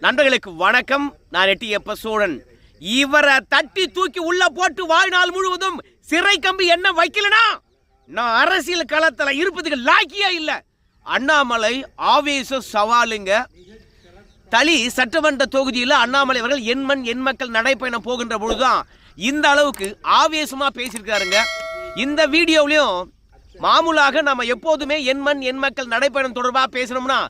நண்பர்களுக்கு வணக்கம். நான் எட்டியப்ப சோழன். இவரை தட்டி தூக்கி உள்ள போட்டு வாழ்நாள் முழுவதும் சிறை கம்பி என்ன வைக்கலனா? நான் அரசியல் களத்துல இருப்பதுக்கு லாக்கியா இல்ல. அண்ணாமலை ஆவேச சவாலுங்க. தளி சட்டமன்ற தொகுதியில் அண்ணாமலை அவர்கள் எண்மண் எண் மக்கள் நடைப்பயணம் போகின்ற பொழுதுதான் இந்த அளவுக்கு ஆவேசமாக பேசியிருக்காருங்க. இந்த வீடியோவிலையும் மாமூலாக நம்ம எப்போதுமே எண்மண் எண் மக்கள் நடைப்பயணம் தொடர்பாக பேசணும்னா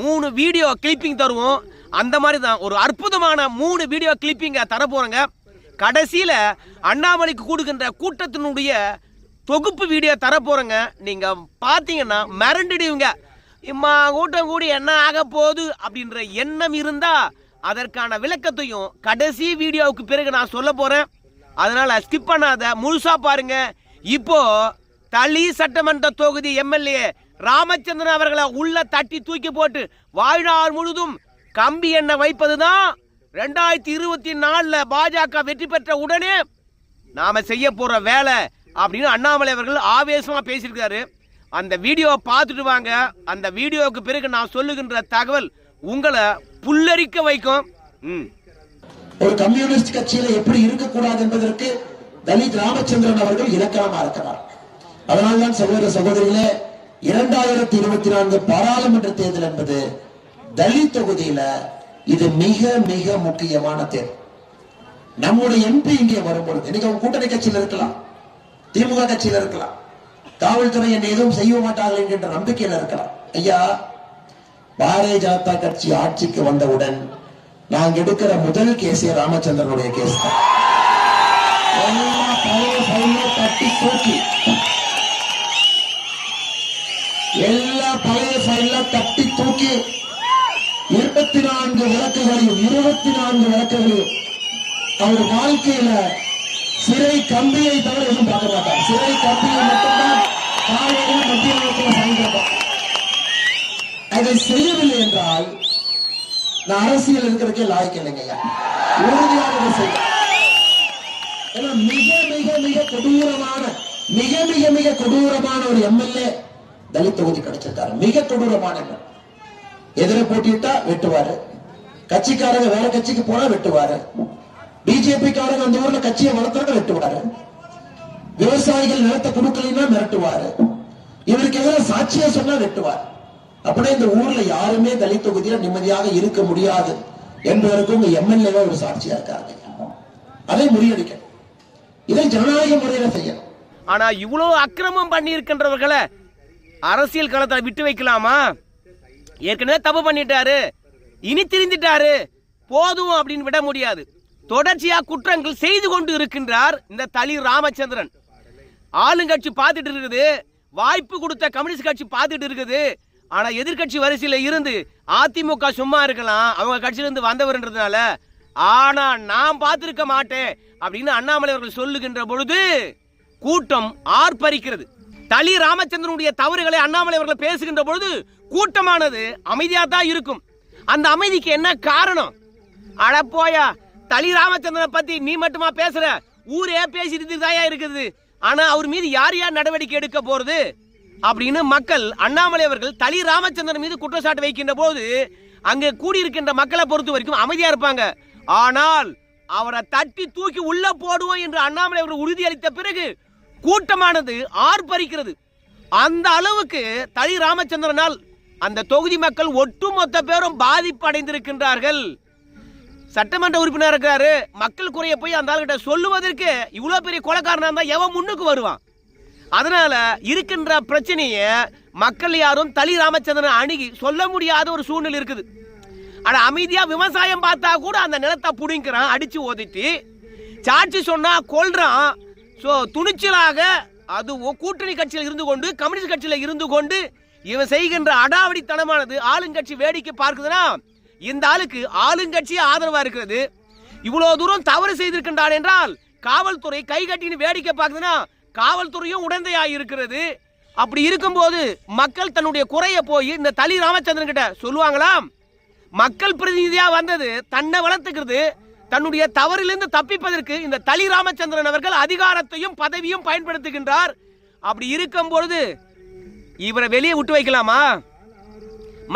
மூணு வீடியோ கிளிப்பிங் தருவோம். அந்த மாதிரி தான் ஒரு அற்புதமான மூணு வீடியோ கிளிப்பிங்க தரப்போறேங்க கடைசியில் அண்ணாமலைக்கு கொடுக்கின்ற கூட்டத்தினுடைய தொகுப்பு வீடியோ தரப்போறேங்க நீங்கள் பார்த்தீங்கன்னா மிரண்டுடுவீங்க. இம்மா கூட்டம் கூடி என்ன ஆக போகுது அப்படின்ற எண்ணம் இருந்தால் அதற்கான விளக்கத்தையும் கடைசி வீடியோவுக்கு பிறகு நான் சொல்ல போகிறேன் அதனால் ஸ்கிப் பண்ணாத. முழுசாக பாருங்கள் இப்போது தளி சட்டமன்ற தொகுதி எம்எல்ஏ ராமச்சந்திரன் அவர்களை உள்ள தட்டி தூக்கி போட்டு வாழ்நாள் முழுதும் கம்பி எண்ணெய் வைப்பதுதான் ரெண்டாயிரத்தி இருபத்தி நாலுல பாஜக வெற்றி பெற்ற உடனே நாம செய்ய போற வேலை அப்படின்னு அண்ணாமலை அவர்கள் ஆவேசமா பேசியிருக்காரு. அந்த வீடியோவை பார்த்துட்டு வாங்க. அந்த வீடியோவுக்கு பிறகு நான் சொல்லுகின்ற தகவல் உங்களை புல்லரிக்க வைக்கும். ம். ஒரு கம்யூனிஸ்ட் கட்சியில எப்படி இருக்கக்கூடாது என்பதற்கு தலித் ராமச்சந்திரன் அவர்கள் இலக்கணமா இருக்கிறார். அதனால்தான் சகோதர சகோதரிகளே இரண்டாயிரத்தி இருபத்தி நான்கு பாராளுமன்ற தேர்தல் என்பது தலித் தொகுதியில இது மிக மிக முக்கியமான தேர்தல். நம்முடைய எம்பி இங்கே வரும்பொழுது இன்னைக்கு அவங்க கூட்டணி கட்சியில இருக்கலாம் திமுக கட்சியில இருக்கலாம் காவல்துறை என்னை எதுவும் செய்ய மாட்டார்கள் என்கின்ற நம்பிக்கையில இருக்கலாம். ஐயா பாரதிய ஜனதா கட்சி ஆட்சிக்கு வந்தவுடன் நாங்க எடுக்கிற முதல் கேஸே ராமச்சந்திரனுடைய கேஸ் தான். எல்லா பழைய தட்டி தூக்கி எல்லா பழைய ஃபைல தட்டி தூக்கி இருபத்தி நான்கு விளக்குகளையும் இருபத்தி நான்கு விளக்குகளையும் அவர் வாழ்க்கையில சிறை கம்பியை தவிர எதுவும் பார்க்க மாட்டார். சிறை கம்பியை மட்டும்தான் காலையில மத்திய நேரத்தில் சாயந்தரம். அதை செய்யவில்லை என்றால் நான் அரசியல் இருக்கிறதுக்கே லாய்க்கு இல்லைங்க உறுதியாக செய்ய ஏன்னா மிக மிக மிக கொடூரமான மிக மிக மிக கொடூரமான ஒரு எம்எல்ஏ தலித் தொகுதி கிடைச்சிருக்காரு. மிக கொடூரமான எதிர போட்டிட்டா வெட்டுவாரு. கட்சிக்காரங்க வேற கட்சிக்கு போனா வெட்டுவாரு. பிஜேபி காரங்க அந்த ஊர்ல கட்சியை வளர்த்தாங்க வெட்டுவாரு. விவசாயிகள் நிலத்தை கொடுக்கலைன்னா மிரட்டுவாரு. இவருக்கு எதிராக சாட்சியா சொன்னா வெட்டுவார். அப்படின்னா இந்த ஊர்ல யாருமே தலித் தொகுதியில நிம்மதியாக இருக்க முடியாது என்பதற்கு உங்க எம்எல்ஏ ஒரு சாட்சியா இருக்காங்க அதை முறியடிக்கணும். இதை ஜனநாயக முறையில செய்யணும். ஆனா இவ்வளவு அக்கிரமம் பண்ணி இருக்கின்றவர்களை அரசியல் களத்தை விட்டு வைக்கலாமா? ஏற்கனவே தப்பு பண்ணிட்டாரு. இனி திரிந்துட்டாரு. போதும் அப்படின்னு விட முடியாது. தொடர்ச்சியா குற்றங்கள் செய்து கொண்டு இருக்கின்றார் இந்த தளி ராமச்சந்திரன். ஆளுங்கட்சி பார்த்துட்டு இருக்குது. வாய்ப்பு கொடுத்த கம்யூனிஸ்ட் கட்சி பார்த்துட்டு இருக்குது. ஆனா எதிர்க்கட்சி வரிசையில இருந்து அதிமுக சும்மா இருக்கலாம். அவங்க கட்சியில இருந்து வந்தவர்ன்றதுனால. ஆனா நான் பார்த்திருக்க மாட்டேன் அப்படின்னு அண்ணாமலை அவர்கள் சொல்லுகின்ற பொழுது கூட்டம் ஆர்ப்பரிக்கிறது. தளி ராமச்சந்திரனுடைய தவறுகளை அண்ணாமலை அவர்கள் பேசுகின்ற பொழுது கூட்டமானது அமைதியாக தான் இருக்கும். அந்த அமைதிக்கு என்ன காரணம்? அட போயா தளி ராமச்சந்திரனை பத்தி நீ மட்டுமா பேசுற? ஊரே பேசிட்டு தாயா இருக்குது. ஆனா அவர் மீது யார் யார் நடவடிக்கை எடுக்க போறது? அப்படின்னு மக்கள் அண்ணாமலை அவர்கள் தளி ராமச்சந்திரன் மீது குற்றச்சாட்டு வைக்கின்ற போது அங்கே கூடியிருக்கின்ற மக்களை பொறுத்த வரைக்கும் அமைதியா இருப்பாங்க. ஆனால் அவரை தட்டி தூக்கி உள்ள போடுவோம் என்று அண்ணாமலை அவர்கள் உறுதியளித்த பிறகு கூட்டமானது ஆர்ப்பரிக்கிறது. அந்த அளவுக்கு தளி ராமச்சந்திரனால் அந்த தொகுதி மக்கள் ஒட்டுமொத்த பேரும் பாதிப்படைந்திருக்கின்றார்கள். சட்டமன்ற உறுப்பினர் இருக்கிறாரு. மக்கள் குறைய போய் அந்த ஆளுகிட்ட சொல்லுவதற்கு இவ்வளவு பெரிய கொலைக்காரனா இருந்தா எவன் முன்னுக்கு வருவான்? அதனால இருக்கின்ற பிரச்சனைய மக்கள் யாரும் தளி ராமச்சந்திரன் அணுகி சொல்ல முடியாத ஒரு சூழ்நிலை இருக்குது. ஆனா அமைதியா விவசாயம் பார்த்தா கூட அந்த நிலத்தை புடிங்கிறான் அடிச்சு ஒதுட்டி சாட்சி சொன்னா கொள்றான் ஸோ துணிச்சலாக அது கூட்டணி கட்சியில் இருந்து கொண்டு கம்யூனிஸ்ட் கட்சியில் இருந்து கொண்டு இவன் செய்கின்ற அடாவடித்தனமானது ஆளுங்கட்சி வேடிக்கை பார்க்குதுன்னா இந்த ஆளுக்கு ஆளுங்கட்சி ஆதரவா இருக்கிறது. இவ்வளவு தூரம் தவறு செய்திருக்கின்றான் என்றால் காவல்துறை கை கட்டின்னு வேடிக்கை பார்க்குதுன்னா காவல்துறையும் உடந்தையாக இருக்கிறது. அப்படி இருக்கும்போது மக்கள் தன்னுடைய குறைய போய் இந்த தளி ராமச்சந்திரன் கிட்ட சொல்லுவாங்களாம் மக்கள் பிரதிநிதியா வந்தது தன்னை வளர்த்துக்கிறது தன்னுடைய தவறிலிருந்து தப்பிப்பதற்கு இந்த தளி ராமச்சந்திரன் அவர்கள் அதிகாரத்தையும் பதவியும் பயன்படுத்துகின்றார். அப்படி இருக்கும் பொழுது இவரை வெளியே விட்டு வைக்கலாமா?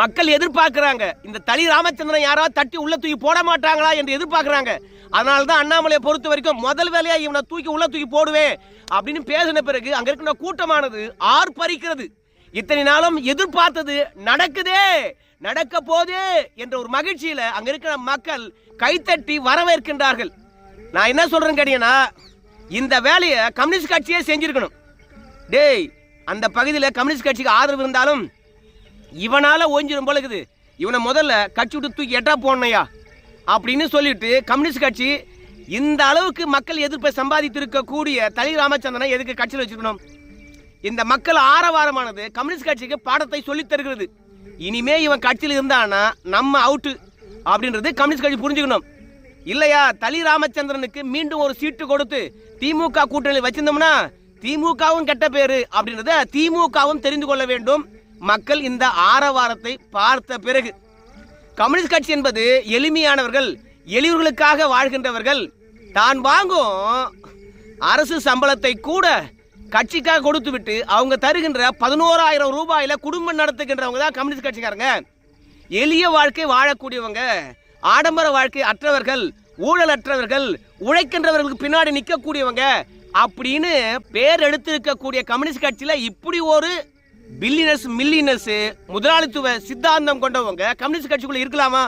மக்கள் எதிர்பார்க்கிறாங்க இந்த தளி ராமச்சந்திரன் யாராவது தட்டி உள்ள தூக்கி போட மாட்டாங்களா என்று எதிர்பார்க்கிறாங்க. அதனால தான் அண்ணாமலையை பொறுத்த வரைக்கும் முதல் வேலையா இவனை தூக்கி உள்ள தூக்கி போடுவேன் அப்படின்னு பேசின பிறகு அங்க இருக்கிற கூட்டமானது ஆர்ப்பரிக்கிறது. இத்தனை நாளும் எதிர்பார்த்தது நடக்குதே நடக்க போது என்ற ஒரு மகிழ்ச்சியில அங்க இருக்கிற மக்கள் கைத்தட்டி வரவேற்கின்றார்கள். நான் என்ன சொல்றேன்னு கேட்டீங்கன்னா இந்த வேலையை கம்யூனிஸ்ட் கட்சியே செஞ்சிருக்கணும். டேய் அந்த பகுதியில் கம்யூனிஸ்ட் கட்சிக்கு ஆதரவு இருந்தாலும் இவனால ஓஞ்சிரும் போல இருக்குது. இவனை முதல்ல கட்சி விட்டு தூக்கி எட்டா போடணையா அப்படின்னு சொல்லிட்டு கம்யூனிஸ்ட் கட்சி இந்த அளவுக்கு மக்கள் எதிர்ப்பை சம்பாதித்திருக்கக்கூடிய தலி ராமச்சந்திரனை எதுக்கு கட்சியில் வச்சிருக்கணும்? இந்த மக்கள் ஆரவாரமானது கம்யூனிஸ்ட் கட்சிக்கு பாடத்தை சொல்லித் தருகிறது. இனிமே இவன் கட்சியில் இருந்தானா நம்ம அவுட்டு அப்படின்றது கம்யூனிஸ்ட் கட்சி புரிஞ்சுக்கணும். இல்லையா தலி ராமச்சந்திரனுக்கு மீண்டும் ஒரு சீட்டு கொடுத்து திமுக கூட்டணியில் வச்சிருந்தோம்னா திமுகவும் கெட்ட பேரு அப்படின்றத திமுகவும் தெரிந்து கொள்ள வேண்டும். மக்கள் இந்த ஆரவாரத்தை பார்த்த பிறகு. கம்யூனிஸ்ட் கட்சி என்பது எளிமையானவர்கள் எளியவர்களுக்காக வாழ்கின்றவர்கள். தான் வாங்கும் அரசு சம்பளத்தை கூட கட்சிக்காக கொடுத்து விட்டு அவங்க தருகின்ற பதினோராயிரம் ரூபாயில குடும்பம் நடத்துகின்றவங்க தான் கம்யூனிஸ்ட் கட்சிக்காரங்க. எளிய வாழ்க்கை வாழக்கூடியவங்க ஆடம்பர வாழ்க்கை அற்றவர்கள் ஊழல் அற்றவர்கள் உழைக்கின்றவர்களுக்கு பின்னாடி நிற்கக்கூடியவங்க அப்படின்னு பேர் எடுத்திருக்கக்கூடிய கம்யூனிஸ்ட் கட்சியில இப்படி ஒரு பில்லினஸ் மில்லினஸ் முதலாளித்துவ சித்தாந்தம் கொண்டவங்க கம்யூனிஸ்ட் கட்சிக்குள்ள இருக்கலாமா?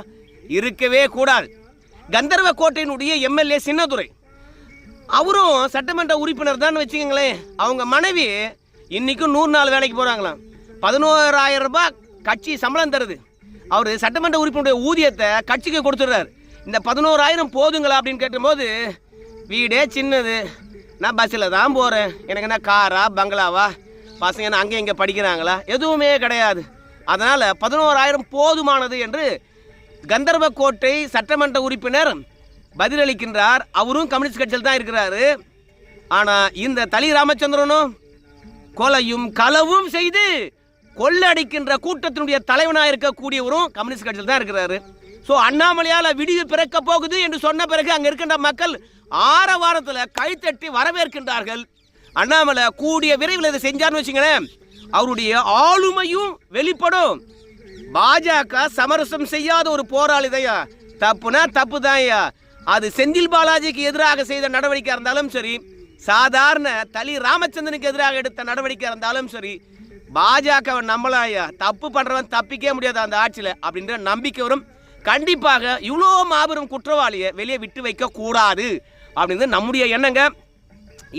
இருக்கவே கூடாது. கந்தர்வ கோட்டையினுடைய எம்எல்ஏ சின்னதுரை. அவரும் சட்டமன்ற உறுப்பினர் தான் வச்சுக்கோங்களேன். அவங்க மனைவி இன்றைக்கும் நூறு நாள் வேலைக்கு போகிறாங்களாம் பதினோராயிரம் ரூபாய் கட்சி சம்பளம் தருது. அவர் சட்டமன்ற உறுப்பினருடைய ஊதியத்தை கட்சிக்கு கொடுத்துட்றாரு. இந்த பதினோராயிரம் போதுங்களா அப்படின்னு கேட்டபோது வீடே சின்னது. நான் பஸ்ஸில் தான் போகிறேன் எனக்கு என்ன காரா பங்களாவா? பசங்க என்ன அங்கே இங்கே படிக்கிறாங்களா? எதுவுமே கிடையாது. அதனால் பதினோராயிரம் போதுமானது என்று கந்தர்வ கோட்டை சட்டமன்ற உறுப்பினர் பதிலளிக்கின்றார். அவரும் கம்யூனிஸ்ட் கட்சியில் தான் இருக்கிறாரு. ஆனால் இந்த தலி ராமச்சந்திரனும் கொலையும் களவும் செய்து கொள்ளடிக்கின்ற கூட்டத்தினுடைய தலைவனாக இருக்கக்கூடியவரும் கம்யூனிஸ்ட் கட்சியில் தான் இருக்கிறாரு. ஸோ அண்ணாமலையால் விடிவு பிறக்க போகுது என்று சொன்ன பிறகு அங்கே இருக்கின்ற மக்கள் ஆரவாரத்தில் கைத்தட்டி வரவேற்கின்றார்கள். அண்ணாமலை கூடிய விரைவில் இதை செஞ்சார்னு வச்சுங்களேன் அவருடைய ஆளுமையும் வெளிப்படும். பாஜக சமரசம் செய்யாத ஒரு போராளி தப்புனா தப்பு தான்யா அது செந்தில் பாலாஜிக்கு எதிராக செய்த நடவடிக்கையாக இருந்தாலும் சரி சாதாரண தலி ராமச்சந்திரனுக்கு எதிராக எடுத்த நடவடிக்கை இருந்தாலும் சரி பாஜக நம்மளாயா தப்பு பண்ணுறவன் தப்பிக்கவே முடியாது அந்த ஆட்சியில் அப்படின்ற நம்பிக்கை வரும். கண்டிப்பாக இவ்வளோ மாபெரும் குற்றவாளியை வெளியே விட்டு வைக்க கூடாது அப்படின்றது நம்முடைய எண்ணங்க.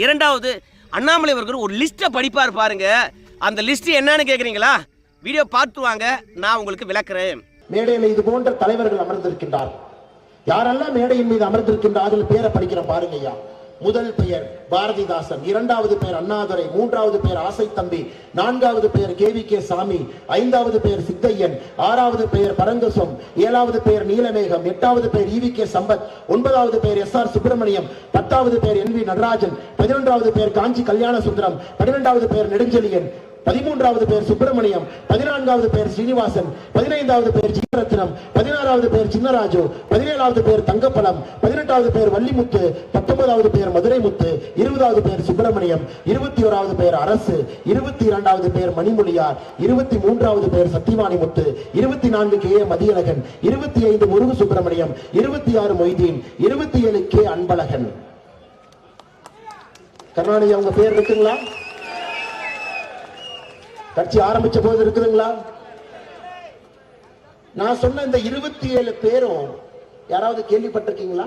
இரண்டாவது அண்ணாமலை அவர்கள் ஒரு லிஸ்ட்டை படிப்பார் பாருங்க. அந்த லிஸ்ட் என்னன்னு கேட்குறீங்களா வீடியோ பார்த்து வாங்க நான் உங்களுக்கு விளக்குறேன். மேடையில் இது போன்ற தலைவர்கள் அமர்ந்திருக்கின்றார் யாரெல்லாம் மேடையின் மீது அமர்ந்திருக்கின்றார்கள் பேரை படிக்கிறேன் பாருங்க ஐயா முதல் பெயர் பாரதிதாசன் இரண்டாவது பெயர் அண்ணாதுரை மூன்றாவது பெயர் ஆசை தம்பி நான்காவது பெயர் கே வி கே சாமி ஐந்தாவது பெயர் சித்தையன் ஆறாவது பெயர் பரங்கசம் ஏழாவது பெயர் நீலமேகம் எட்டாவது பெயர் ஈவி கே சம்பத் ஒன்பதாவது பெயர் எஸ் ஆர் சுப்பிரமணியம் பத்தாவது பெயர் என் வி நடராஜன் பதினொன்றாவது பெயர் காஞ்சி கல்யாண சுந்தரம் பன்னிரெண்டாவது பெயர் நெடுஞ்செழியன் பதிமூன்றாவது பேர் சுப்பிரமணியம் பதினான்காவது பேர் ஸ்ரீனிவாசன் பதினைந்தாவது பேர் ஜீவரத்னம் பதினாறாவது பேர் சின்னராஜு பதினேழாவது பேர் தங்கப்பழம் பதினெட்டாவது பேர் வள்ளிமுத்து பத்தொன்பதாவது பெயர் மதுரைமுத்து இருபதாவது பேர் சுப்பிரமணியம் இருபத்தி ஓராவது பேர் அரசு இருபத்தி இரண்டாவது பேர் மணிமொழியார் இருபத்தி மூன்றாவது பேர் சத்தியவாணி முத்து இருபத்தி நான்கு கே ஏ மதியழகன் இருபத்தி ஐந்து முருகு சுப்பிரமணியம் இருபத்தி ஆறு மொய்தீன் இருபத்தி ஏழு கே அன்பழகன். கருணாநிதி அவங்க பேர் இருக்குங்களா? கட்சி ஆரம்பிச்ச போது இருக்குதுங்களா? நான் சொன்ன இந்த இருபத்தி ஏழு பேரும் யாராவது கேள்விப்பட்டிருக்கீங்களா?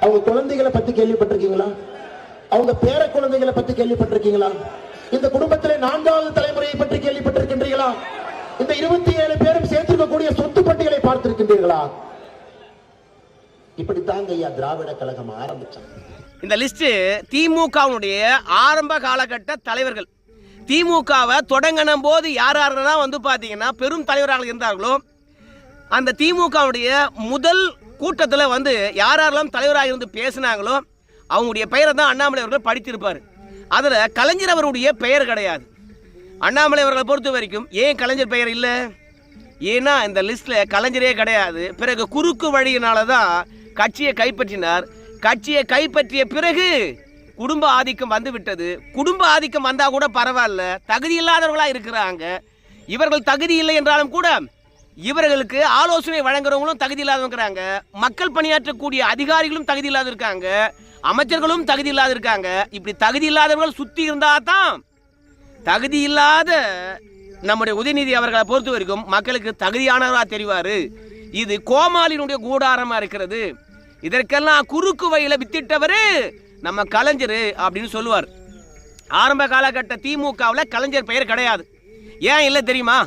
அவங்க குழந்தைகளை பத்தி கேள்விப்பட்டிருக்கீங்களா? அவங்க பேர குழந்தைகளை பத்தி கேள்விப்பட்டிருக்கீங்களா? இந்த குடும்பத்திலே நான்காவது தலைமுறையை பற்றி கேள்விப்பட்டிருக்கின்றீர்களா? இந்த இருபத்தி ஏழு பேரும் சேர்த்திருக்கக்கூடிய சொத்து பட்டியலை பார்த்திருக்கின்றீர்களா? இப்படித்தாங்க ஐயா திராவிட கழகம் ஆரம்பிச்சாங்க இந்த லிஸ்ட் திமுகவுடைய ஆரம்ப காலகட்ட தலைவர்கள் திமுகவை தொடங்கின போது யார் யாரெல்லாம் வந்து பார்த்தீங்கன்னா பெரும் தலைவராக இருந்தார்களோ அந்த திமுகவுடைய முதல் கூட்டத்தில் வந்து யார் யாரெல்லாம் தலைவராக இருந்து பேசினாங்களோ அவங்களுடைய பெயரை தான் அண்ணாமலை அவர்கள் படித்திருப்பார். அதில் கலைஞர் அவருடைய பெயர் கிடையாது. அண்ணாமலை அவர்களை பொறுத்த வரைக்கும் ஏன் கலைஞர் பெயர் இல்லை? ஏன்னா இந்த லிஸ்ட்டில் கலைஞரே கிடையாது. பிறகு குறுக்கு வழியினால தான் கட்சியை கைப்பற்றினார். கட்சியை கைப்பற்றிய பிறகு குடும்ப ஆதிக்கம் வந்து விட்டது. குடும்ப ஆதிக்கம் வந்தால் கூட பரவாயில்ல. தகுதி இல்லாதவர்களாக இருக்கிறாங்க. இவர்கள் தகுதி இல்லை என்றாலும் கூட இவர்களுக்கு ஆலோசனை வழங்குறவங்களும் தகுதி இல்லாதவங்கிறாங்க. மக்கள் பணியாற்றக்கூடிய அதிகாரிகளும் தகுதி இல்லாத இருக்காங்க அமைச்சர்களும் தகுதி இல்லாத இருக்காங்க இப்படி தகுதி இல்லாதவர்கள் சுற்றி இருந்தால் தான் தகுதி இல்லாத நம்முடைய உதயநிதி அவர்களை பொறுத்த வரைக்கும் மக்களுக்கு தகுதியானவராக தெரிவார். இது கோமாளினுடைய கூடாரமாக இருக்கிறது. இதற்கெல்லாம் குறுக்கு வழியில வித்திட்டவர் நம்ம கலைஞர் அப்படின்னு சொல்லுவார். ஆரம்ப காலகட்ட திமுகவில் கலைஞர் பெயர் கிடையாது. ஏன் இல்லை தெரியுமா?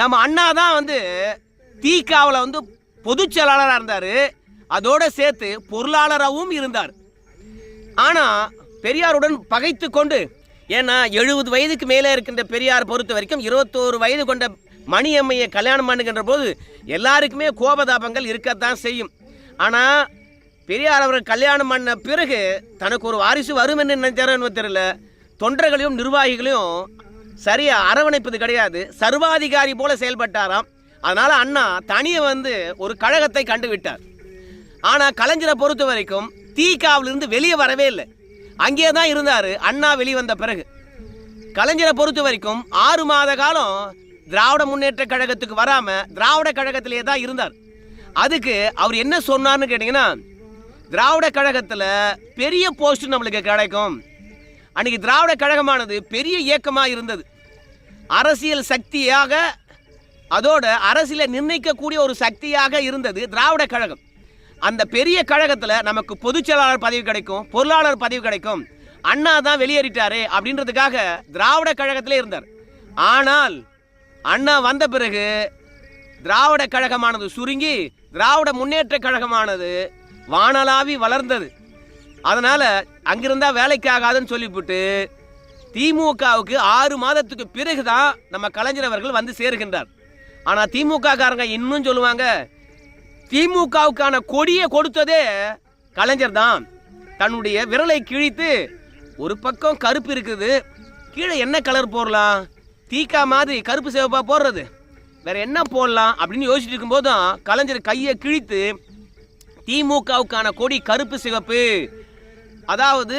நம்ம அண்ணா தான் வந்து தீகாவில் வந்து பொதுச் செயலாளராக இருந்தார். அதோடு சேர்த்து பொருளாளராகவும் இருந்தார். ஆனால் பெரியாருடன் பகைத்து கொண்டு ஏன்னா எழுபது வயதுக்கு மேலே இருக்கின்ற பெரியார் பொறுத்த வரைக்கும் இருபத்தோரு வயது கொண்ட மணியம்மையை கல்யாணம் பண்ணுகின்ற போது எல்லாருக்குமே கோபதாபங்கள் இருக்கத்தான் செய்யும். ஆனால் பெரியார் அவரை கல்யாணம் பண்ண பிறகு தனக்கு ஒரு வாரிசு வரும் என்று நினைச்சாரோ தெரியல. தொண்டர்களையும் நிர்வாகிகளையும் சரியாக அரவணைப்பது கிடையாது. சர்வாதிகாரி போல செயல்பட்டாராம். அதனால் அண்ணா தனியே வந்து ஒரு கழகத்தை கண்டுவிட்டார் ஆனால் கலைஞரை பொறுத்த வரைக்கும் தீக்காவிலிருந்து வெளியே வரவே இல்லை. அங்கேயே தான் இருந்தார். அண்ணா வெளியே வந்த பிறகு. கலைஞரை பொறுத்த வரைக்கும் ஆறு மாத காலம் திராவிட முன்னேற்ற கழகத்துக்கு வராமல் திராவிட கழகத்திலேயே தான் இருந்தார். அதுக்கு அவர் என்ன சொன்னார்னு கேட்டிங்கன்னா திராவிட கழகத்தில் பெரிய போஸ்ட் நம்மளுக்கு கிடைக்கும். அன்றைக்கி திராவிட கழகமானது பெரிய இயக்கமாக இருந்தது. அரசியல் சக்தியாக அதோட அரசியலை நிர்ணயிக்கக்கூடிய ஒரு சக்தியாக இருந்தது திராவிட கழகம். அந்த பெரிய கழகத்தில் நமக்கு பொதுச்செயலாளர் பதவி கிடைக்கும் பொருளாளர் பதவி கிடைக்கும். அண்ணா தான் வெளியேறிட்டாரு அப்படின்றதுக்காக திராவிட கழகத்திலே இருந்தார். ஆனால் அண்ணா வந்த பிறகு திராவிட கழகமானது சுருங்கி திராவிட முன்னேற்ற கழகமானது வானலாவி வளர்ந்தது. அதனால் அங்கிருந்தால் வேலைக்கு ஆகாதுன்னு சொல்லிவிட்டு திமுகவுக்கு ஆறு மாதத்துக்கு பிறகு தான் நம்ம கலைஞர் அவர்கள் வந்து சேருகின்றார். ஆனால் திமுக காரங்க இன்னும் சொல்லுவாங்க திமுகவுக்கான கொடியை கொடுத்ததே கலைஞர் தான். தன்னுடைய விரலை கிழித்து ஒரு பக்கம் கருப்பு இருக்குது கீழே என்ன கலர் போடலாம்? தீக்கா மாதிரி கருப்பு சேவப்பாக போடுறது. வேற என்ன போடலாம் அப்படின்னு யோசிச்சுட்டு இருக்கும்போது கலைஞர் கையை கிழித்து திமுகவுக்கான கொடி கருப்பு சிவப்பு அதாவது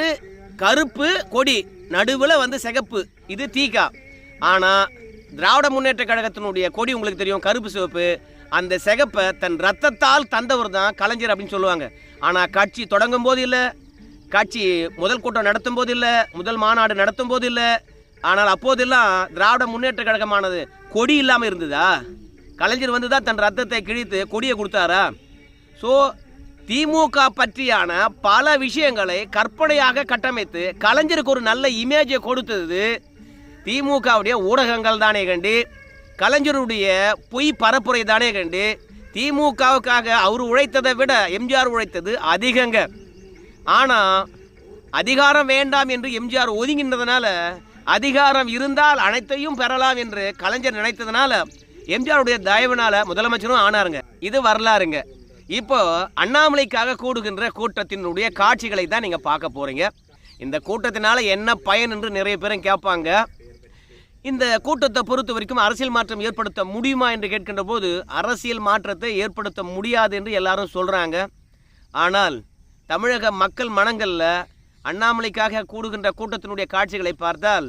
கருப்பு கொடி நடுவில் வந்து சிகப்பு. இது தீகா. ஆனால் திராவிட முன்னேற்ற கழகத்தினுடைய கொடி உங்களுக்கு தெரியும் கருப்பு சிவப்பு. அந்த சிகப்பை தன் ரத்தத்தால் தந்தவர் தான் கலைஞர் அப்படின்னு சொல்லுவாங்க. ஆனால் கட்சி தொடங்கும் போது இல்லை. கட்சி முதல் கூட்டம் நடத்தும் போது இல்லை. முதல் மாநாடு நடத்தும் போது இல்லை. ஆனால் அப்போதெல்லாம் திராவிட முன்னேற்ற கழகமானது கொடி இல்லாமல் இருந்ததா? கலைஞர் வந்து தான் தன் ரத்தத்தை கிழித்து கொடியை கொடுத்தாரா? ஸோ திமுக பற்றியான பல விஷயங்களை கற்பனையாக கட்டமைத்து கலைஞருக்கு ஒரு நல்ல இமேஜை கொடுத்தது திமுகவுடைய ஊடகங்கள் தானே கண்டு கலைஞருடைய பொய் பரப்புரை தானே கண்டு திமுகவுக்காக அவர் உழைத்ததை விட எம்ஜிஆர் உழைத்தது அதிகங்க. ஆனால் அதிகாரம் வேண்டாம் என்று எம்ஜிஆர் ஒதுங்கின்றதுனால அதிகாரம் இருந்தால் அனைத்தையும் பெறலாம் என்று கலைஞர் நினைத்ததுனால எம்ஜிஆருடைய தயவுனால முதலமைச்சரும் ஆனாருங்க. இது வரலாறுங்க. இப்போ அண்ணாமலைக்காக கூடுகின்ற கூட்டத்தினுடைய காட்சிகளை தான் நீங்க பார்க்க போறீங்க. இந்த கூட்டத்தினால என்ன பயன் என்று நிறைய பேரும் கேட்பாங்க. இந்த கூட்டத்தை பொறுத்த வரைக்கும் அரசியல் மாற்றம் ஏற்படுத்த முடியுமா என்று கேட்கின்ற போது அரசியல் மாற்றத்தை ஏற்படுத்த முடியாது என்று எல்லாரும் சொல்றாங்க. ஆனால் தமிழக மக்கள் மனங்களில் அண்ணாமலைக்காக கூடுகின்ற கூட்டத்தினுடைய காட்சிகளை பார்த்தால்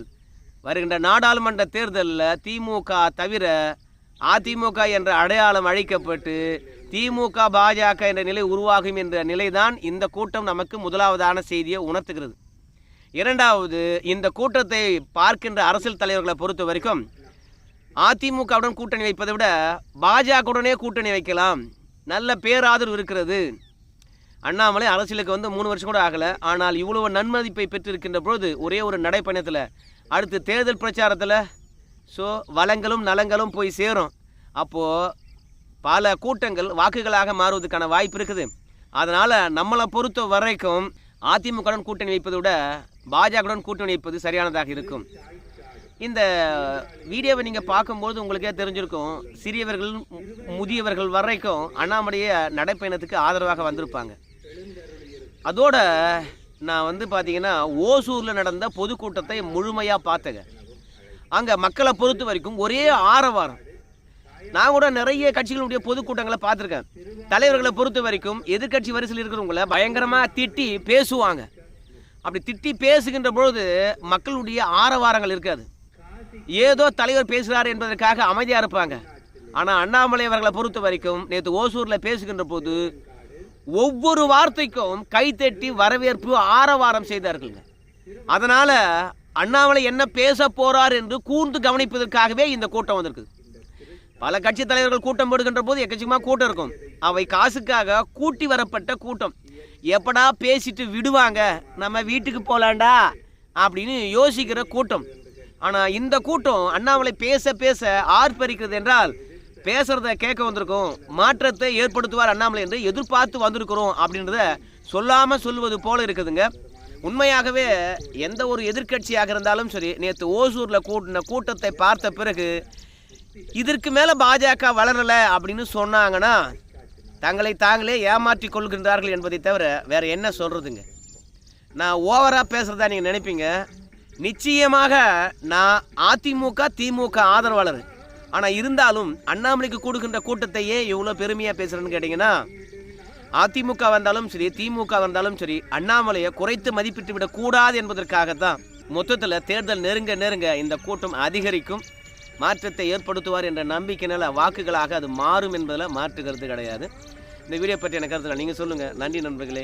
வருகின்ற நாடாளுமன்ற தேர்தலில் திமுக தவிர அதிமுக என்ற அடையாளம் அழிக்கப்பட்டு திமுக பாஜக என்ற நிலை உருவாகும் என்ற நிலைதான் இந்த கூட்டம் நமக்கு முதலாவதான செய்தியை உணர்த்துகிறது. இரண்டாவது இந்த கூட்டத்தை பார்க்கின்ற அரசியல் தலைவர்களை பொறுத்த வரைக்கும் அதிமுகவுடன் கூட்டணி வைப்பதை விட பாஜகவுடனே கூட்டணி வைக்கலாம். நல்ல பேராதரவு இருக்கிறது. அண்ணாமலை அரசியலுக்கு வந்து மூணு வருஷம் கூட ஆகலை. ஆனால் இவ்வளவு நன்மதிப்பை பெற்றிருக்கின்ற பொழுது ஒரே ஒரு நடைப்பயணத்தில் அடுத்து தேர்தல் பிரச்சாரத்தில் ஸோ வளங்களும் நலங்களும் போய் சேரும். அப்போது பல கூட்டங்கள் வாக்குகளாக மாறுவதற்கான வாய்ப்பு இருக்குது. அதனால் நம்மளை பொறுத்த வரைக்கும் அதிமுகவுடன் கூட்டணி வைப்பதை விட பாஜகவுடன் கூட்டணி வைப்பது சரியானதாக இருக்கும். இந்த வீடியோவை நீங்கள் பார்க்கும்போது உங்களுக்கே தெரிஞ்சிருக்கும். சிறியவர்கள் முதியவர்கள் வரைக்கும் அண்ணாமலைய நடைப்பயணத்துக்கு ஆதரவாக வந்திருப்பாங்க. அதோட நான் வந்து பார்த்தீங்கன்னா ஓசூரில் நடந்த பொதுக்கூட்டத்தை முழுமையாக பார்த்தேங்க. அங்கே மக்களை பொறுத்த வரைக்கும் ஒரே ஆரவாரம். நான் கூட நிறைய கட்சிகளுடைய பொதுக்கூட்டங்களை பார்த்துருக்கேன். தலைவர்களை பொறுத்த வரைக்கும் எதிர்க்கட்சி வரிசையில் இருக்கிறவங்கள பயங்கரமாக திட்டி பேசுவாங்க. அப்படி திட்டி பேசுகின்ற பொழுது மக்களுடைய ஆரவாரங்கள் இருக்காது. ஏதோ தலைவர் பேசுகிறார் என்பதற்காக அமைதியாக இருப்பாங்க. ஆனால் அண்ணாமலை அவர்களை பொறுத்த வரைக்கும் நேற்று ஓசூரில் பேசுகின்ற போது ஒவ்வொரு வார்த்தைக்கும் கைத்தட்டி வரவேற்பு ஆரவாரம் செய்தார்கள்ங்க. அதனால் அண்ணாமலை என்ன பேச போறார் என்று கூர்ந்து கவனிப்பதற்காகவே இந்த கூட்டம் வந்திருக்குது. பல கட்சி தலைவர்கள் கூட்டம் போடுகின்ற போது எக்கச்சக்கமாக கூட்டம் இருக்கும். அவை காசுக்காக கூட்டி வரப்பட்ட கூட்டம். எப்படா பேசிட்டு விடுவாங்க? நம்ம வீட்டுக்கு போகலாண்டா அப்படின்னு யோசிக்கிற கூட்டம். ஆனால் இந்த கூட்டம் அண்ணாமலை பேச பேச ஆர்ப்பரிக்கிறது என்றால் பேசுறத கேட்க வந்திருக்கோம். மாற்றத்தை ஏற்படுத்துவார் அண்ணாமலை என்று எதிர்பார்த்து வந்திருக்கிறோம் அப்படின்றத சொல்லாமல் சொல்வது போல இருக்குதுங்க. உண்மையாகவே எந்த ஒரு எதிர்க்கட்சியாக இருந்தாலும் சரி நேற்று ஓசூரில் கூட்டின கூட்டத்தை பார்த்த பிறகு இதற்கு மேலே பாஜக வளரல அப்படின்னு சொன்னாங்கன்னா தங்களை தாங்களே ஏமாற்றி கொள்கின்றார்கள் என்பதை தவிர வேறு என்ன சொல்கிறதுங்க நான் ஓவராக பேசுகிறதா நீங்கள் நினைப்பீங்க? நிச்சயமாக நான் அதிமுக திமுக ஆதரவாளர். ஆனால் இருந்தாலும் அண்ணாமலைக்கு கொடுக்கின்ற கூட்டத்தையே இவ்வளோ பெருமையாக பேசுகிறேன்னு கேட்டிங்கன்னா அதிமுக வந்தாலும் சரி திமுக வந்தாலும் சரி அண்ணாமலையை குறைத்து மதிப்பிட்டு விடக்கூடாது என்பதற்காகத்தான் மொத்தத்தில் தேர்தல் நெருங்க நெருங்க இந்த கூட்டம் அதிகரிக்கும். மாற்றத்தை ஏற்படுத்துவார் என்ற நம்பிக்கையினால் வாக்குகளாக அது மாறும் என்பதில் மாற்று கருத்து கிடையாது. இந்த வீடியோ பற்றிய கருத்தில் நீங்கள் சொல்லுங்கள் நன்றி நண்பர்களே.